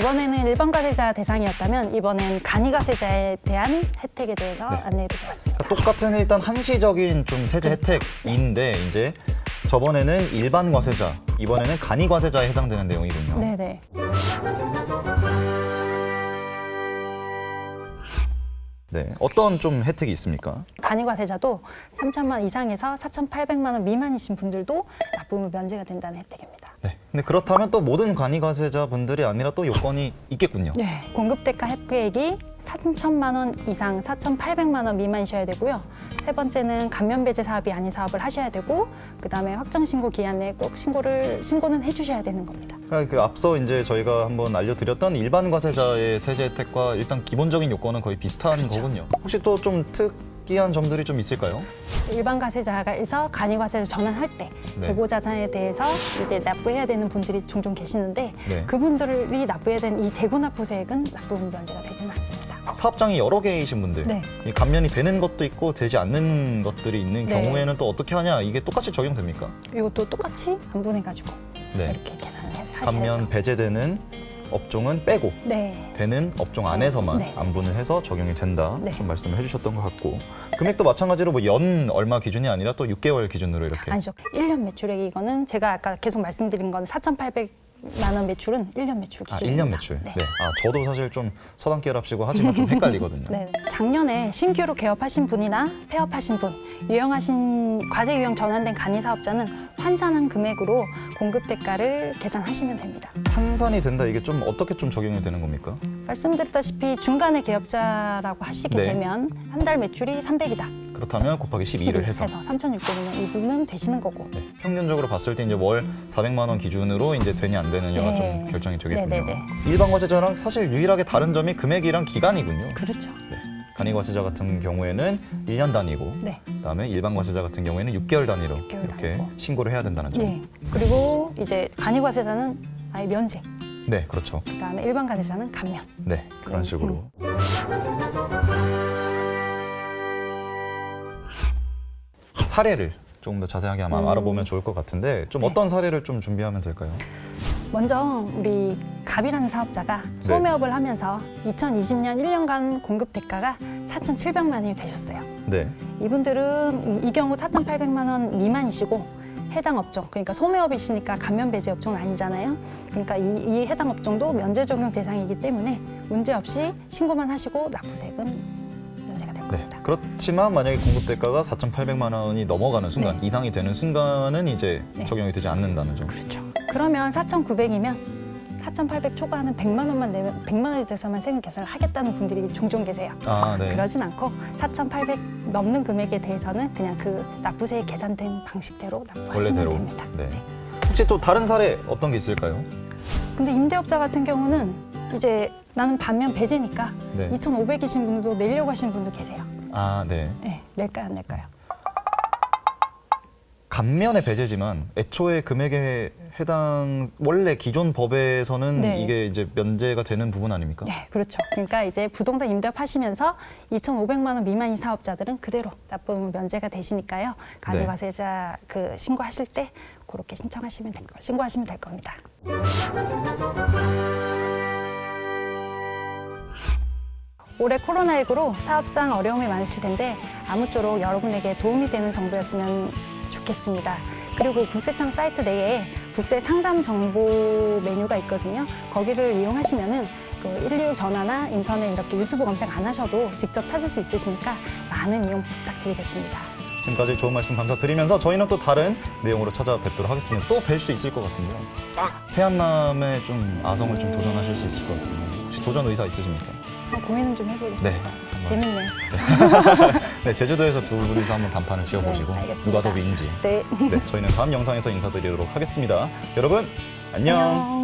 저번에는 일반 과세자 대상이었다면 이번엔 간이 과세자에 대한 혜택에 대해서 네. 안내해드리겠습니다. 똑같은 일단 한시적인 좀 세제 혜택인데 이제 저번에는 일반 과세자, 이번에는 간이 과세자에 해당되는 내용이군요. 네네. 네. 어떤 좀 혜택이 있습니까? 간이 과세자도 3천만 원 이상에서 4,800만 원 미만이신 분들도 납부물 면제가 된다는 혜택입니다. 네. 근데 그렇다면 또 모든 간이 과세자 분들이 아니라 또 요건이 있겠군요. 네, 공급 대가 혜택이 3천만 원 이상 4,800만 원 미만이셔야 되고요. 세 번째는 감면 배제 사업이 아닌 사업을 하셔야 되고 그다음에 확정 신고 기한 내에 꼭 신고를 신고는 해 주셔야 되는 겁니다. 그러니까 그 앞서 이제 저희가 한번 알려드렸던 일반 과세자의 세제 혜택과 일단 기본적인 요건은 거의 비슷한 그렇죠. 거군요. 혹시 또 좀 특 이한 점들이 좀 있을까요? 일반 과세자에서 간이 과세자 전환할 때 네. 재고 자산에 대해서 이제 납부해야 되는 분들이 종종 계시는데 네. 그분들이 납부해야 되는 이 재고 납부세액은 납부분 면제가 되지는 않습니다. 사업장이 여러 개이신 분들, 네. 이 감면이 되는 것도 있고 되지 않는 것들이 있는 네. 경우에는 또 어떻게 하냐? 이게 똑같이 적용됩니까? 이것도 똑같이 안분해 가지고 네. 이렇게 계산을 해- 하셔야죠. 감면 배제되는 업종은 빼고 네. 되는 업종 안에서만 네. 안분을 해서 적용이 된다. 네. 좀 말씀을 해주셨던 것 같고 금액도 마찬가지로 뭐 연 얼마 기준이 아니라 또 6개월 기준으로 이렇게 아니죠. 1년 매출액이 이거는 제가 아까 계속 말씀드린 건 4,800 만원 매출은 1년 매출 아, 기준입니다. 1년 매출. 네. 네. 아, 저도 사실 좀 서당계랍시고 하지만 좀 헷갈리거든요. 네. 작년에 신규로 개업하신 분이나 폐업하신 분, 유형하신 과세 유형 전환된 간이 사업자는 환산한 금액으로 공급 대가를 계산하시면 됩니다. 환산이 된다 이게 좀 어떻게 좀 적용이 되는 겁니까? 말씀드렸다시피 중간에 개업자라고 하시게 네. 되면 한 달 매출이 300이다. 그렇다면 곱하기 12를 해서 3,600이면 이분은 되시는 거고. 네, 평균적으로 봤을 때 이제 월 400만 원 기준으로 이제 되냐 안 되느냐가 네. 좀 결정이 되겠군요. 네네네. 일반 과세자랑 사실 유일하게 다른 점이 금액이랑 기간이군요. 그렇죠. 네. 간이 과세자 같은 경우에는 1년 단위고 네. 그다음에 일반 과세자 같은 경우에는 6개월 단위로 6개월 이렇게 단위고. 신고를 해야 된다는 점. 예. 그리고 이제 간이 과세자는 아예 면제. 네, 그렇죠. 그다음에 일반 과세자는 감면. 네, 그런 음, 식으로. 사례를 조금 더 자세하게 아마 음. 알아보면 좋을 것 같은데 좀 네. 어떤 사례를 좀 준비하면 될까요? 먼저 우리 갑이라는 사업자가 네. 소매업을 하면서 2020년 1년간 공급 대가가 4,700만 원이 되셨어요. 네. 이분들은 이 경우 4,800만 원 미만이시고 해당 업종, 그러니까 소매업이시니까 감면 배제 업종은 아니잖아요. 그러니까 이, 이 해당 업종도 면제 적용 대상이기 때문에 문제 없이 신고만 하시고 될 네. 겁니다. 그렇지만 만약에 공급 대가가 4,800만 원이 넘어가는 순간, 네. 이상이 되는 순간은 이제 네. 적용이 되지 않는다는 점. 그렇죠. 그러면 4,900이면 4,800 초과하는 100만 원만 내면 100만 원에 대해서만 세금 계산을 하겠다는 분들이 종종 계세요. 아, 네. 그러진 않고 4,800 넘는 금액에 대해서는 그냥 그 납부세액 계산된 방식대로 납부하시면 원래대로. 됩니다. 네. 혹시 또 다른 사례 어떤 게 있을까요? 근데 임대업자 같은 경우는 이제 나는 반면 배제니까 네. 2,500이신 분들도 내려고 하시는 분도 계세요. 아, 네. 네, 낼까요, 안 낼까요? 감면의 배제지만 애초에 금액에 해당 원래 기존 법에서는 네. 이게 이제 면제가 되는 부분 아닙니까? 네, 그렇죠. 그러니까 이제 부동산 임대업 하시면서 2,500만 원 미만인 사업자들은 그대로 납부분 면제가 되시니까요. 네. 가계과세자 그 신고하실 때 그렇게 신청하시면 될 거, 신고하시면 될 겁니다. 올해 코로나19로 사업상 어려움이 많으실 텐데 아무쪼록 여러분에게 도움이 되는 정보였으면 좋겠습니다. 그리고 국세청 사이트 내에 국세 상담 정보 메뉴가 있거든요. 거기를 이용하시면은 그126 전화나 인터넷 이렇게 유튜브 검색 안 하셔도 직접 찾을 수 있으시니까 많은 이용 부탁드리겠습니다. 지금까지 좋은 말씀 감사드리면서 저희는 또 다른 내용으로 찾아뵙도록 하겠습니다. 또 뵐 수 있을 것 같은데요. 새한남의 좀 아성을 좀 도전하실 수 있을 것 같은데 혹시 도전 의사 있으십니까? 한번 고민은 좀 해보겠습니다. 네. 재밌네요. 네, 제주도에서 두 분이서 한번 단판을 지어보시고 네, 알겠습니다. 누가 더 위인지. 네. 네, 저희는 다음 영상에서 인사드리도록 하겠습니다. 여러분 안녕. 안녕.